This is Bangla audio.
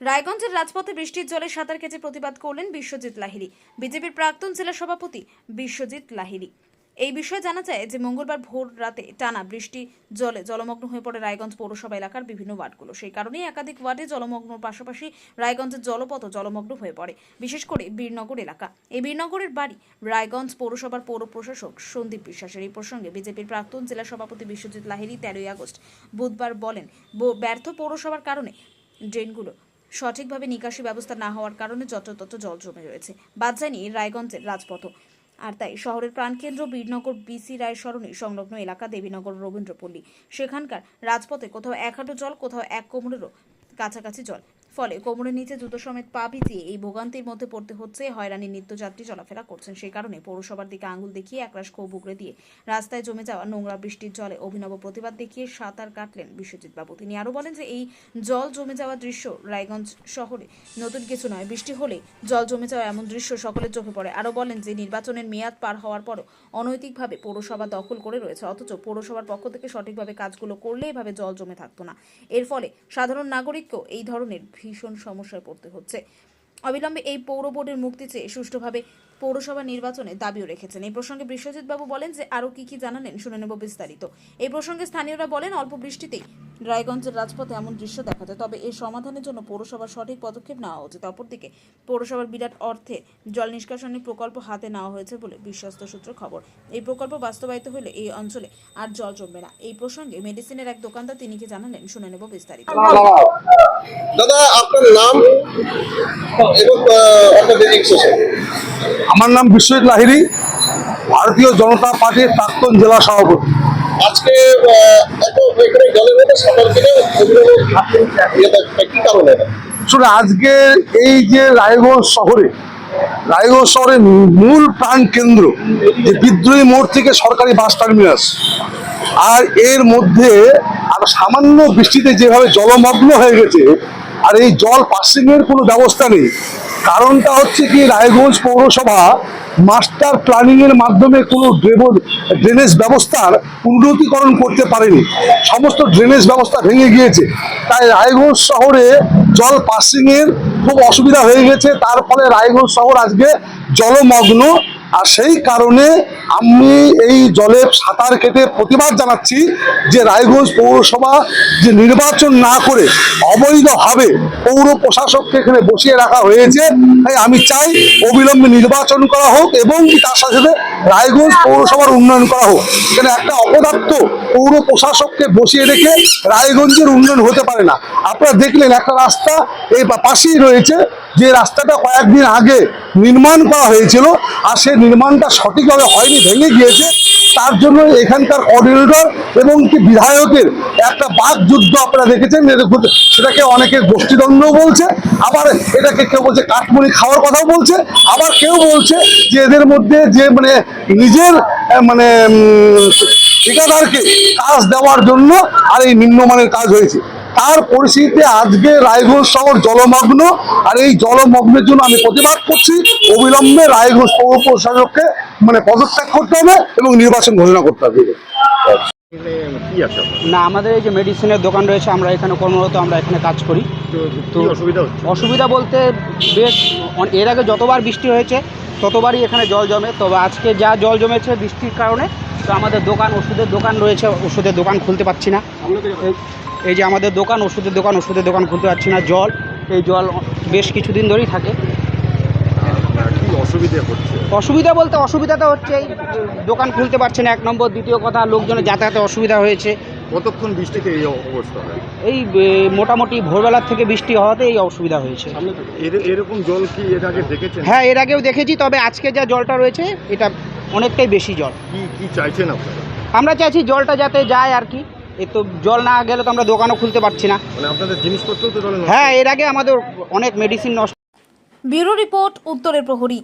রায়গঞ্জের রাজপথে বৃষ্টির জলে সাঁতার কেটে প্রতিবাদ করলেন বিশ্বজিৎ লাহিড়ী। বিজেপির প্রাক্তন জেলা সভাপতি বিশ্বজিৎ লাহিড়ী। এই বিষয়ে জানা যায় যে মঙ্গলবার ভোর রাতে টানা বৃষ্টি জলে জলমগ্ন হয়ে পড়ে রায়গঞ্জ পৌরসভা এলাকার বিভিন্ন ওয়ার্ডগুলো। সেই কারণেই একাধিক ওয়ার্ডে জলমগ্ন পাশাপাশি রায়গঞ্জের জলপথ জলমগ্ন হয়ে পড়ে, বিশেষ করে বীরনগর এলাকা। এই বীরনগরের বাড়ি রায়গঞ্জ পৌরসভার পৌর প্রশাসক সন্দীপ বিশ্বাসের। এই প্রসঙ্গে বিজেপির প্রাক্তন জেলা সভাপতি বিশ্বজিৎ লাহিড়ী তেরোই আগস্ট বুধবার বলেন ব্যর্থ পৌরসভার কারণে ড্রেনগুলো সঠিকভাবে নিকাশি ব্যবস্থা না হওয়ার কারণে যত্রতত্র জল জমে রয়েছে। বাদ যায়নি রায়গঞ্জের রাজপথ আর তাই শহরের প্রাণকেন্দ্র বীরনগর, বিসি রায় সরণি সংলগ্ন এলাকা দেবীনগর রবীন্দ্রপল্লী। সেখানকার রাজপথে কোথাও এক হাঁটু জল, কোথাও এক কোমরেরও কাছাকাছি জল। ফলে কোমরের নিচে জুতো সমেত পা ভিজিয়ে এই ভোগান্তির মধ্যে পড়তে হচ্ছে, হয়রানি নিত্যযাত্রী চলাফেরা করছেন সেই কারণে। পৌরসভার দিকে আঙুল দেখিয়ে একরাশ ক্ষোভ উগড়ে দিয়ে রাস্তায় জমে যাওয়া নোংরা বৃষ্টির জলে অভিনব প্রতিবাদ দেখিয়ে সাঁতার কাটলেন বিশ্বজিৎ বাবু তিনি আরও বলেন যে, এই জল জমে যাওয়া দৃশ্য রায়গঞ্জ শহরে নতুন কিছু নয়। বৃষ্টি হলে জল জমে যাওয়া এমন দৃশ্য সকলের চোখে পড়ে। আরও বলেন যে, নির্বাচনের মেয়াদ পার হওয়ার পরও অনৈতিকভাবে পৌরসভা দখল করে রয়েছে, অথচ পৌরসভার পক্ষ থেকে সঠিকভাবে কাজগুলো করলে এভাবে জল জমে থাকতো না। এর ফলে সাধারণ নাগরিককেও এই ধরনের ভীষণ সমস্যায় পড়তে হচ্ছে। অবিলম্বে এই পৌর বোর্ডের মুক্তি চেয়ে সুষ্ঠুভাবে পৌরসভা নির্বাচনে দাবিও রেখেছেন। এই প্রসঙ্গে বিশ্বজিৎ বাবু বলেন যে আরও কি কি জানালেন শুনে নেব বিস্তারিত। এই প্রসঙ্গে স্থানীয়রা বলেন, অল্প বৃষ্টিতেই রায়গঞ্জের রাজপথে এমন দৃশ্য দেখা যায়। তবে এর সমাধানের জন্য পৌরসভার সঠিক পদক্ষেপ নেওয়া উচিত। অপরদিকে পৌরসভার বিরাট অর্থে জল নিষ্কাশনের প্রকল্প হাতে নেওয়া হয়েছে বলে বিশ্বস্ত সূত্র খবর। এই প্রকল্প বাস্তবায়িত হলে এই অঞ্চলে আর জল জমবে না। এই প্রসঙ্গে মেডিসিনের এক দোকানদার তিনি কি জানালেন শুনে নেব বিস্তারিত। দাদা আপনার নাম? আহ, আমার নাম বিশ্বজিৎ লাহিড়ী ভারতীয় জনতা পার্টির প্রাক্তন জেলা সভাপতি। আজকে এখানে কারণে এটা? আজকে এই যে রায়গঞ্জ শহরে, রায়গঞ্জ শহরের মূল প্রাণ কেন্দ্র যে বিদ্রোহী মোড় থেকে সরকারি বাস টার্মিনাস, আর এর মধ্যে আর সামান্য বৃষ্টিতে যেভাবে জলমগ্ন হয়ে গেছে, আর এই জল পাসিং এর কোনো ব্যবস্থা নেই কারণটা হচ্ছে কি, রায়গঞ্জ পৌরসভা মাস্টার প্ল্যানিং এর মাধ্যমে কোনো ড্রেনেজ ব্যবস্থার উন্নতিকরণ করতে পারেনি। সমস্ত ড্রেনেজ ব্যবস্থা ভেঙে গিয়েছে। তাই রায়গঞ্জ শহরে জল পাসিং এর খুব অসুবিধা হয়ে গেছে। তার ফলে রায়গঞ্জ শহর আজকে জলমগ্ন। আর সেই কারণে আমি এই জলে সাঁতার কেটে প্রতিবাদ জানাচ্ছি যে রায়গঞ্জ পৌরসভা যে নির্বাচন না করে অবৈধভাবে পৌর প্রশাসককে এখানে বসিয়ে রাখা হয়েছে, তাই আমি চাই অবিলম্বে নির্বাচন করা হোক এবং তার সাথে সাথে রায়গঞ্জ পৌরসভার উন্নয়ন করা হোক। এখানে একটা অপদার্থ পৌর প্রশাসককে বসিয়ে রেখে রায়গঞ্জের উন্নয়ন হতে পারে না। আপনারা দেখলেন একটা রাস্তা এই পাশেই রয়েছে যে রাস্তাটা কয়েকদিন আগে নির্মাণ করা হয়েছিল আর সেই নির্মাণটা সঠিকভাবে হয়নি, ভেঙে গিয়েছে। তার জন্য এখানকার কোঅর্ডিনেটর এবং কি বিধায়কের একটা বাক যুদ্ধ আপনারা দেখেছেন সেটাকে অনেকে গোষ্ঠীদ্বন্দ্ব বলছে, আবার এটাকে কেউ বলছে কাঠমুড়ি খাওয়ার কথাও বলছে, আবার কেউ বলছে যে এদের মধ্যে যে মানে নিজের মানে ঠিকাদারকে কাজ দেওয়ার জন্য আর এই নিম্নমানের কাজ হয়েছে। তার পরিস্থিতিতে আজকে রায়গঞ্জ শহর জলমগ্ন আর এই জলমগ্নের জন্য আমি প্রতিবাদ করছি। অবিলম্বে রায়গঞ্জ পৌর প্রশাসককে মানে পদত্যাগ করতে হবে এবং নির্বাচন ঘোষণা করতে হবে। কি আছে আপনার? না আমাদের এই যে মেডিসিনের দোকান রয়েছে আমরা এখানে কর্মরত আমরা এখানে কাজ করি। তো অসুবিধা অসুবিধা বলতে বেশ এর আগে যতবার বৃষ্টি হয়েছে ততবারই এখানে জল জমে। তবে আজকে যা জল জমেছে বৃষ্টির কারণে তো আমাদের দোকান ওষুধের দোকান রয়েছে ওষুধের দোকান খুলতে পারছি না। এই- যে আমাদের দোকান ওষুধের দোকান ওষুধের দোকান খুলতে পারছি না জল। এই জল বেশ কিছুদিন ধরেই থাকে। অসুবিধা হচ্ছে অসুবিধা বলতে অসুবিধাটা হচ্ছে এই দোকান খুলতে পারছে না এক নম্বর। দ্বিতীয় কথা লোকজনের যাতায়াতে অসুবিধা হয়েছে। কতক্ষণ বৃষ্টিতে এই অবস্থা হয়? এই মোটামুটি ভোরবেলার থেকে বৃষ্টি হওয়াতে এই অসুবিধা হয়েছে। এরকম জল কি এর আগে দেখেছেন? হ্যাঁ এর আগেও দেখেছি তবে আজকে যা জলটা রয়েছে এটা অনেকটাই বেশি জল। কি কি চাইছেন আপনারা? আমরা চাইছি জলটা যাতে যায় আর কি। এ তো জল না গেলে তো আমরা দোকানও খুলতে পারছি না। মানে আপনাদের জিনিসপত্র তো জলে নষ্ট। হ্যাঁ এর আগে আমাদের অনেক মেডিসিন নষ্ট ব্যুরো রিপোর্ট উত্তরের প্রহরী।